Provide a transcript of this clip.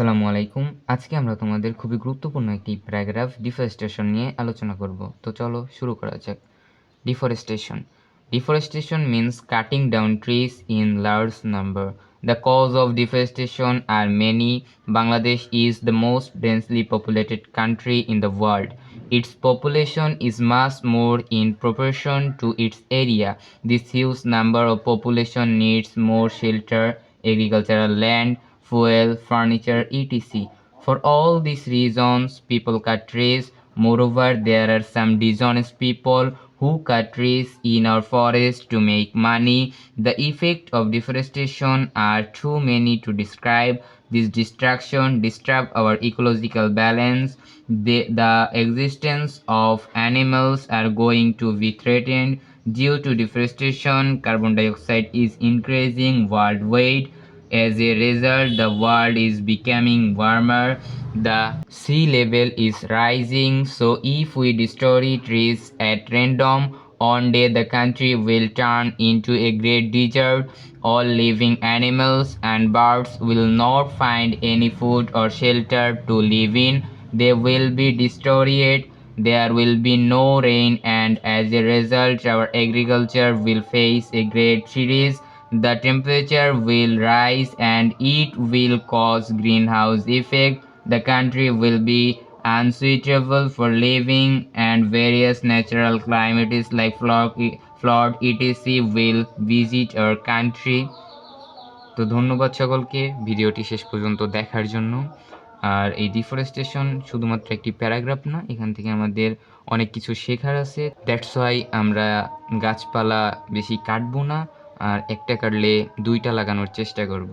আসসালামু আলাইকুম। আজকে আমরা তোমাদের খুবই গুরুত্বপূর্ণ একটি প্যারাগ্রাফ ডিফরেস্টেশন নিয়ে আলোচনা করব। তো চলো শুরু করা যাক। Deforestation. Deforestation means cutting down trees in large number the cause of deforestation are many Bangladesh is the most densely populated country in the world Its population is much more in proportion to its area. This huge number of population needs more shelter, agricultural land, fuel, furniture, etc. For all these reasons, people cut trees. Moreover, there are some dishonest people who cut trees in our forest to make money. The effect of deforestation are too many to describe. This destruction disturb our ecological balance. The, the existence of animals are going to be threatened. Due to deforestation, carbon dioxide is increasing worldwide. As a result, the world is becoming warmer. The sea level is rising. So, if we destroy trees at random, one day the country will turn into a great desert. All living animals and birds will not find any food or shelter to live in. They will be destroyed. There will be no rain, and as a result, our agriculture will face a great series. The temperature will rise and it will cause greenhouse effect. The country will be unsuitable for living and various natural calamities like flood, flood etc. will visit our country. তো ধন্যবাদ সকলকে ভিডিওটি শেষ পর্যন্ত দেখার জন্য আর এই deforestation শুধুমাত্র একটি প্যারাগ্রাফ না এখান থেকে আমাদের অনেক কিছু শেখার আছে দ্যাটস ওয়াই আমরা গাছপালা বেশি কাটবো না আর একটা কাটলে দুইটা লাগানোর চেষ্টা করব।